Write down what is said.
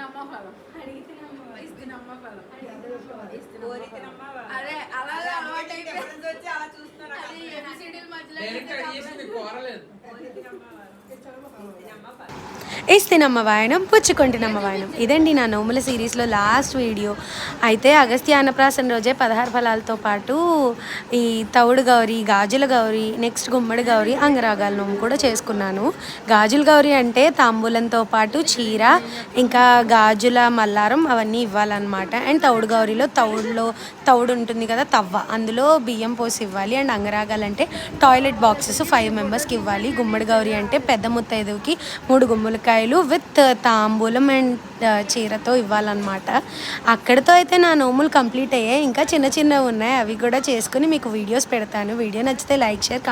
ఇస్తున్నమ్మ ఫలం ఇస్తున్నమ్మ ఫలం. అదే అలాగే అలవాటు అయిపోయింది. మధ్యలో కోరలేదు. కోరికనమ్మ వరం. ఇస్తే ఫలం. ఇస్తేనమ్మ వాయనం పుచ్చుకుంటున్నమ్మ వాయనం. ఇదండి నా నోముల సిరీస్లో లాస్ట్ వీడియో. అయితే అగస్త్య అన్నప్రాసన రోజే పదహారు ఫలాలతో పాటు ఈ తౌడు గౌరి గాజుల గౌరి నెక్స్ట్ గుమ్మడి గౌరి అంగరాగాల నోము కూడా చేసుకున్నాను. గాజుల గౌరి అంటే తాంబూలంతో పాటు చీర ఇంకా గాజుల మల్లారం అవన్నీ ఇవ్వాలన్నమాట. అండ్ తౌడు గౌరిలో తౌడులో తౌడు ఉంటుంది కదా తవ్వ. అందులో బియ్యం పోసి ఇవ్వాలి. అండ్ అంగరాగాలంటే టాయిలెట్ బాక్సెస్ ఫైవ్ మెంబర్స్కి ఇవ్వాలి. గుమ్మడి గౌరి అంటే పెద్ద ముత్తైదువుకి మూడు రూపాయలు విత్ తాంబూలం అండ్ చీరతో ఇవ్వాలన్నమాట. అక్కడితో అయితే నా నోములు కంప్లీట్ అయ్యాయి. ఇంకా చిన్న చిన్నవి ఉన్నాయి. అవి కూడా చేసుకుని మీకు వీడియోస్ పెడతాను. వీడియో నచ్చితే లైక్ షేర్